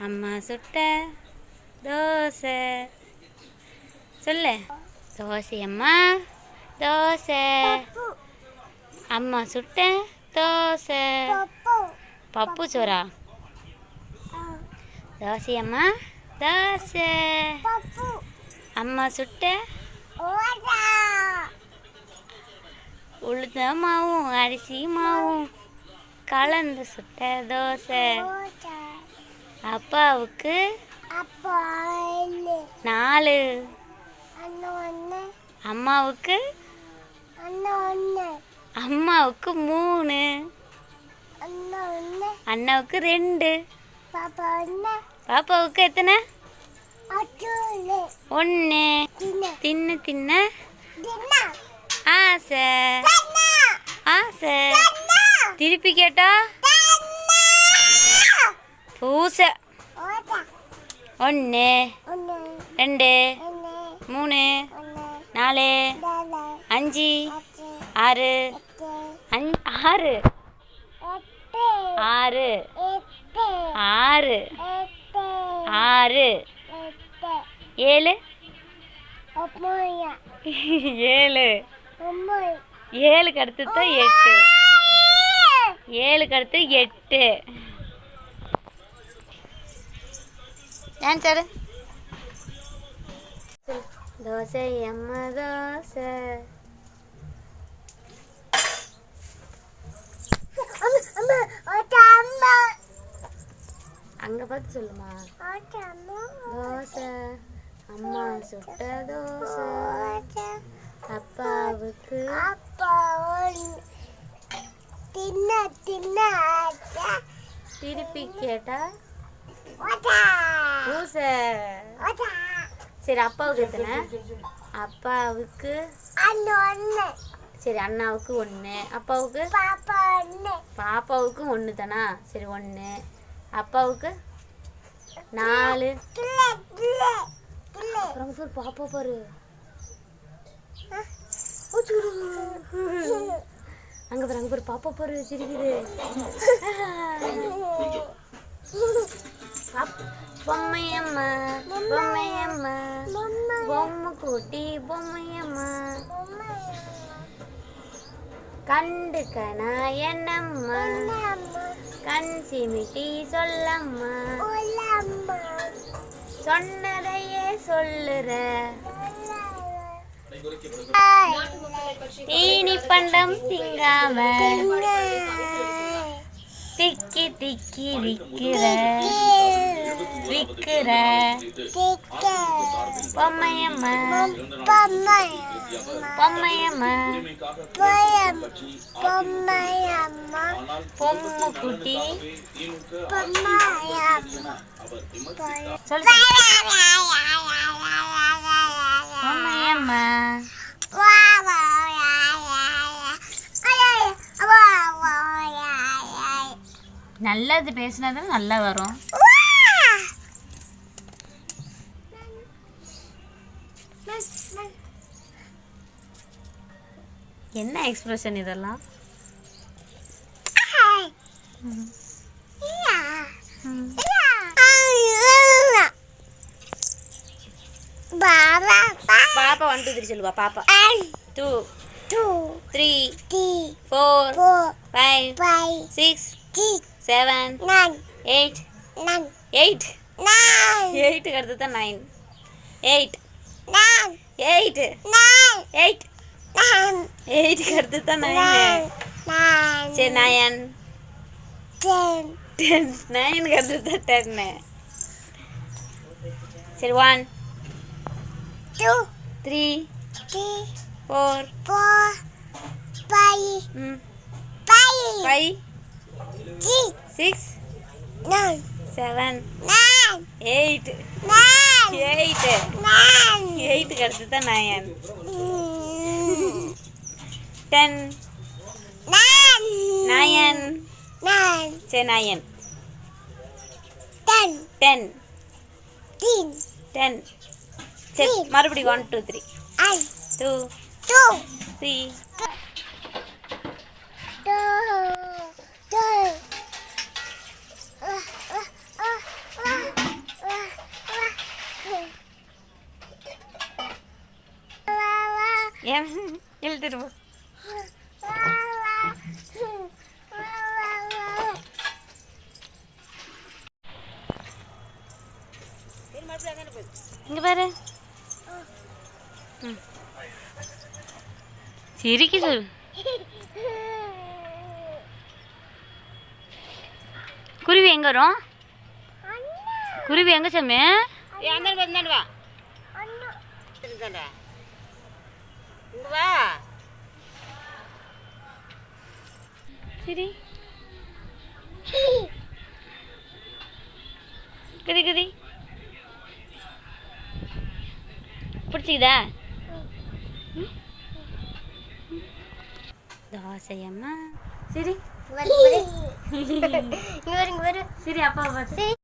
அம்மா சுட்ட தோசை. சொல்லு. தோசை. அம்மா தோசை அம்மா சுட்ட தோசை. பப்பு. சோறா? தோசை அம்மா தோசை. அம்மா சுட்ட உளுந்த மாவும் அரிசி மாவும். கலந்து சுட்ட தோசை. அப்பாவுக்கு நாலு. அம்மாவுக்கு அம்மாவுக்கு மூணு. அண்ணாவுக்கு ரெண்டு. பாப்பாவுக்கு எத்தனை? ஒன்று. தின்னு. தின்ன ஆசை. ஆசை. திருப்பி கேட்டா? பூசை. ஒன்று ரெண்டு மூணு நாலு அஞ்சு ஆறு அஞ் ஆறு ஆறு ஆறு ஆறு ஏழு ஏழு. ஏழுக்கு அடுத்து தான் எட்டு. ஏழுக்கு அடுத்து எட்டு. ஆன்சரு தோசை அம்மா தோசை. அங்க பார்த்து சொல்லுமா. தோசை அம்மா சுட்ட தோசை. அப்பாவுக்கு. தின்ன தின்ன திருப்பி கேட்டா? பூசை. சரி அப்பாவுக்கு எத்தனை? அப்பாவுக்கு சரி அண்ணாவுக்கு ஒன்று அப்பாவுக்கு? பாப்பா ஒன்று பாப்பாவுக்கு ஒன்று தானா? சரி ஒன்று அப்பாவுக்கு? நாலு. அப்புறம் பாரு பாப்பா பாரு. அங்க பாரு அங்க பாரு பாப்பா பாரு சிரிக்குது. பாப்- பொம்மையம்மா பொம்மையம்மா. பொம்மை. கூட்டி பொம்மையம்மா. கண்டு கனா என்னம்மா? கண் சிமிட்டி சொல்லம்மா. சொன்னதையே சொல்லுற. தீனி பண்டம் திங்காம திக்கி திக்கி விக்கிற விக்கிற பொம்மையம்மா. பொம்மையம்மா. பொம்மு குட்டி பொம்மையம்மா. நல்லது பேசினா தானே நல்லா வரும். என்ன எக்ஸ்பிரஷன் இதெல்லாம்? பாப்பா ஒன் டூ த்ரீ சொல்லுவா பாப்பா. Two two, three four five five, six seven eight eight எயிட்டுக்கு அடுத்து தான் நைன் எயிட் எயிட் எயிட் தான் நைன் nine, nine, சரி நயன் ten, டென் நைனுக்கு அடுத்து தான் டென்னு சரி one two, three three, four five, ம் five, five six, six nine, seven nine, eight nine, eight nine, எயிட்டுக்கு அடுத்து தான் nine ten. Nine. Nine. Nine. Say nine. Ten. Ten. Ten. Ten. Say marupadi one two three. I. two. Two. Three. Uh, uh, uh, yeah, you'll do it. இங்க பாரு. சிரிக்க சொல்லு குருவி எங்க வரும்? குருவி எங்க சாமி? வா. வா. சரி. கதி கதி. பிடிச்சிக்குதா? ம்? தோசையம்மா. சரி. இங்க வரு இங்க வரு சரி அப்பா பார்த்து. சரி.